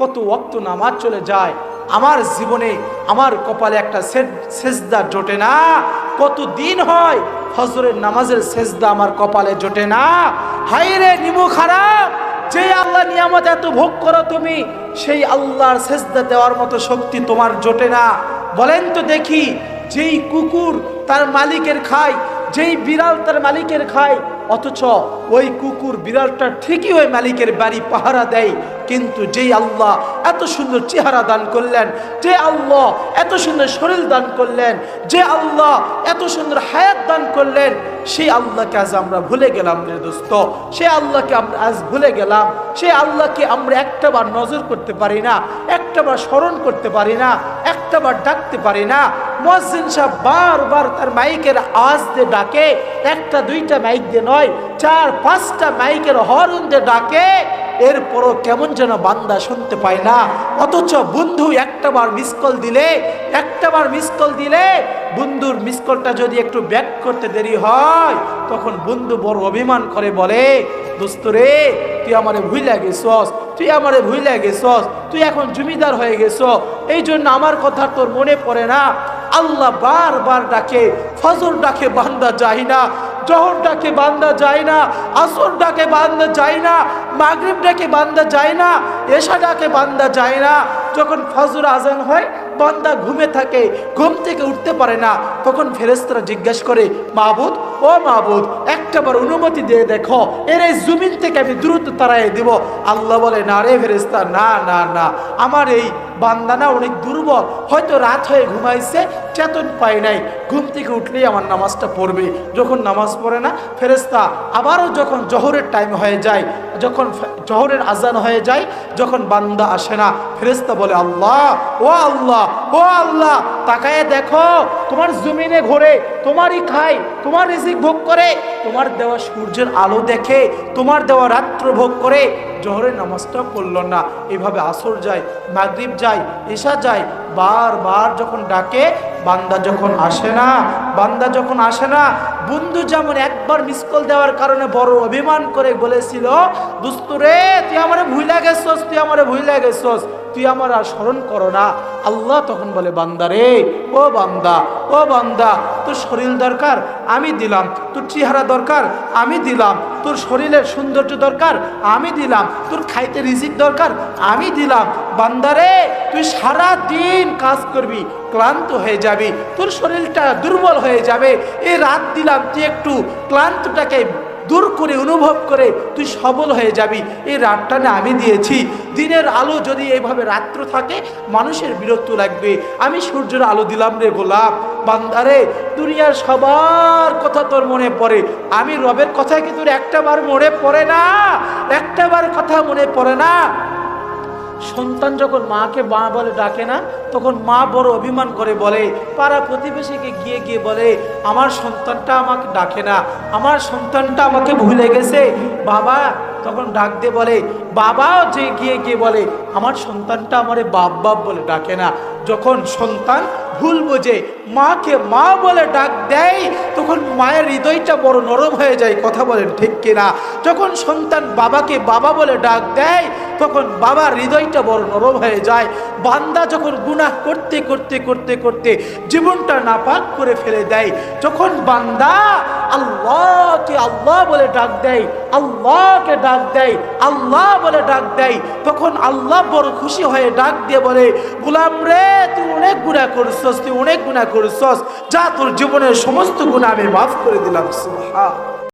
কত ওক্ত নামাজ চলে যায়, আমার জীবনে আমার কপালে একটা সেজদা জোটে না। কত দিন হয় ফজরের নামাজের সেজদা আমার কপালে জোটে না। হাই রে নিমু খারাপ, যে আল্লাহ নিয়ামত এত ভোগ করো তুমি, সেই আল্লাহর সেজদা দেওয়ার মতো শক্তি তোমার জোটে না। বলেন তো দেখি, যেই কুকুর তার মালিকের খায় যেই বিড়াল তার মালিকের খায়, অথচ ওই কুকুর বিড়ালটা ঠিকই ওই মালিকের বাড়ি পাহারা দেয়। কিন্তু যেই আল্লাহ এত সুন্দর চেহারা দান করলেন, যে আল্লাহ এত সুন্দর শরীর দান করলেন, যে আল্লাহ এত সুন্দর হায়াত দান করলেন, সেই আল্লাহকে আজ আমরা ভুলে গেলাম রে দোস্ত। সে আল্লাহকে আমরা আজ ভুলে গেলাম। সে আল্লাহকে আমরা একটাবার নজর করতে পারি না একটাবার স্মরণ করতে পারি না একটাবার ডাকতে পারি না মসজিদ সাহেব বারবার তার মাইকের আওয়াজ দিয়ে ডাকে, একটা, দুইটা মাইক দিয়ে নয়, চার, পাঁচটা মাইকের হরন দিয়ে ডাকে। এরপরও কেমন যেন বান্দা শুনতে পায় না। অথচ বন্ধু একটা বার মিস কল দিলে, একটা বার মিস কল দিলে, বন্ধুর মিস কলটা যদি একটু ব্যাক করতে দেরি হয়, তখন বন্ধু বড় অভিমান করে বলে, দোস্ত রে, তুই আমারে ভুইলা গেছস, তুই আমারে ভুইলা গেছস, তুই এখন জমিদার হয়ে গেছ এই জন্য আমার কথা তোর মনে পড়ে না। আল্লাহ বারবার ডাকে, ফজর ডাকে বান্দা যায় না, জহর ডাকে বান্দা যায় না, আসর ডাকে বান্দা যায় না, মাগরিব ডাকে বান্দা যায় না, এশা ডাকে বান্দা যায় না। যখন ফজর আজান হয়, বান্দা ঘুমে থাকে, ঘুম থেকে উঠতে পারে না, তখন ফেরেস্তারা জিজ্ঞাসা করে মাহবুদ ও মাহবুদ একটাবার অনুমতি দিয়ে দেখো, এর এই জমিন থেকে আমি দ্রুত তাড়াই দিব। আল্লাহ বলে, না রে ফেরেস্তা না না না, আমার এই বান্দানা অনেক দুর্বল। হয়তো রাত হয়ে ঘুমাইছে, চেতন পায় নাই। ঘুম থেকে উঠলেই আমার নামাজটা পড়বে। যখন নামাজ পড়ে না ফেরেস্তা আবারও যখন জহরের টাইম হয়ে যায়, যখন জহরের আজান হয়ে যায়, যখন বান্দা আসে না ফেরেস্তা বলে, আল্লাহ, ও আল্লাহ ও আল্লাহ, তাকায় দেখো, তোমার জমিনে ঘোরে, তোমারই খাই তোমার রিজিক ভোগ করে, তোমার দেওয়া সূর্যের আলো দেখে, তোমার দেওয়া রাত্র ভোগ করে জহরের নামাজটা করল না। এভাবে আসর যায়, মাগরীব যায় এসা যায়, বারবার যখন ডাকে, বান্দা যখন আসে না, বান্দা যখন আসে না, বন্ধু যেমন একবার মিস কল দেওয়ার কারণে বড় অভিমান করে বলেছিল, দুস্তুরে, তুই আমার ভুইলা গেছস, তুই আমারে ভুইলা গেছস, তুই আমার আর স্মরণ করো না। আল্লাহ তখন বলে, বান্দা রে, ও বান্দা ও বান্দা, তোর শরীর দরকার, আমি দিলাম। তোর চেহারা দরকার, আমি দিলাম। তোর শরীরের সৌন্দর্য দরকার, আমি দিলাম। তোর খাইতে রিজিক দরকার, আমি দিলাম। বান্দারে তুই সারা দিন কাজ করবি, ক্লান্ত হয়ে যাবি, তোর শরীরটা দুর্বল হয়ে যাবে। এই রাত দিলাম, তুই একটু ক্লান্তটাকে দূর করে অনুভব করে তুই সবল হয়ে যাবি। এই রাতটা না আমি দিয়েছি। দিনের আলো যদি এইভাবে রাত্র থাকে, মানুষের বিরক্ত লাগবে। আমি সূর্যের আলো দিলাম রে গোলাপ। বান্দারে, দুনিয়ার সবার কথা তোর মনে পড়ে। আমি রবের কথা কি তোর একটাবার মনে পড়ে না? একটাবার কথা মনে পড়ে না? সন্তান যখন মাকে মা বলে ডাকে না, তখন মা বড় অভিমান করে বলে, পাড়া প্রতিবেশীকে গিয়ে গিয়ে বলে, আমার সন্তানটা আমাকে ডাকে না, আমার সন্তানটা আমাকে ভুলে গেছে। বাবা তখন ডাক বলে বাবাও যে গিয়ে গিয়ে বলে, আমার সন্তানটা আমারে বাপ বাপ বলে ডাকে না। যখন সন্তান ভুল বোঝে, মাকে মা বলে ডাক দেয়, তখন মায়ের হৃদয়টা বড় নরম হয়ে যায়, কথা বলেন ঠিক কিনা? যখন সন্তান বাবাকে বাবা বলে ডাক দেয়, তখন বাবার হৃদয়টা বড় নরম হয়ে যায়। বান্দা যখন গুনাহ করতে করতে করতে করতে জীবনটা নাপাক করে ফেলে দেয়, যখন বান্দা আল্লাহকে আল্লাহ বলে ডাক দেয়, আল্লাহকে ডাক দেয়, আল্লাহ বলে ডাক দেয়। তখন আল্লাহ বড় খুশি হয়ে ডাক দিয়ে বলে, গুলাম রে, তুই অনেক গুণা করছস, তুই অনেক গুণা করছস। যা তোর জীবনের সমস্ত গুণা আমি মাফ করে দিলাম, সুবহান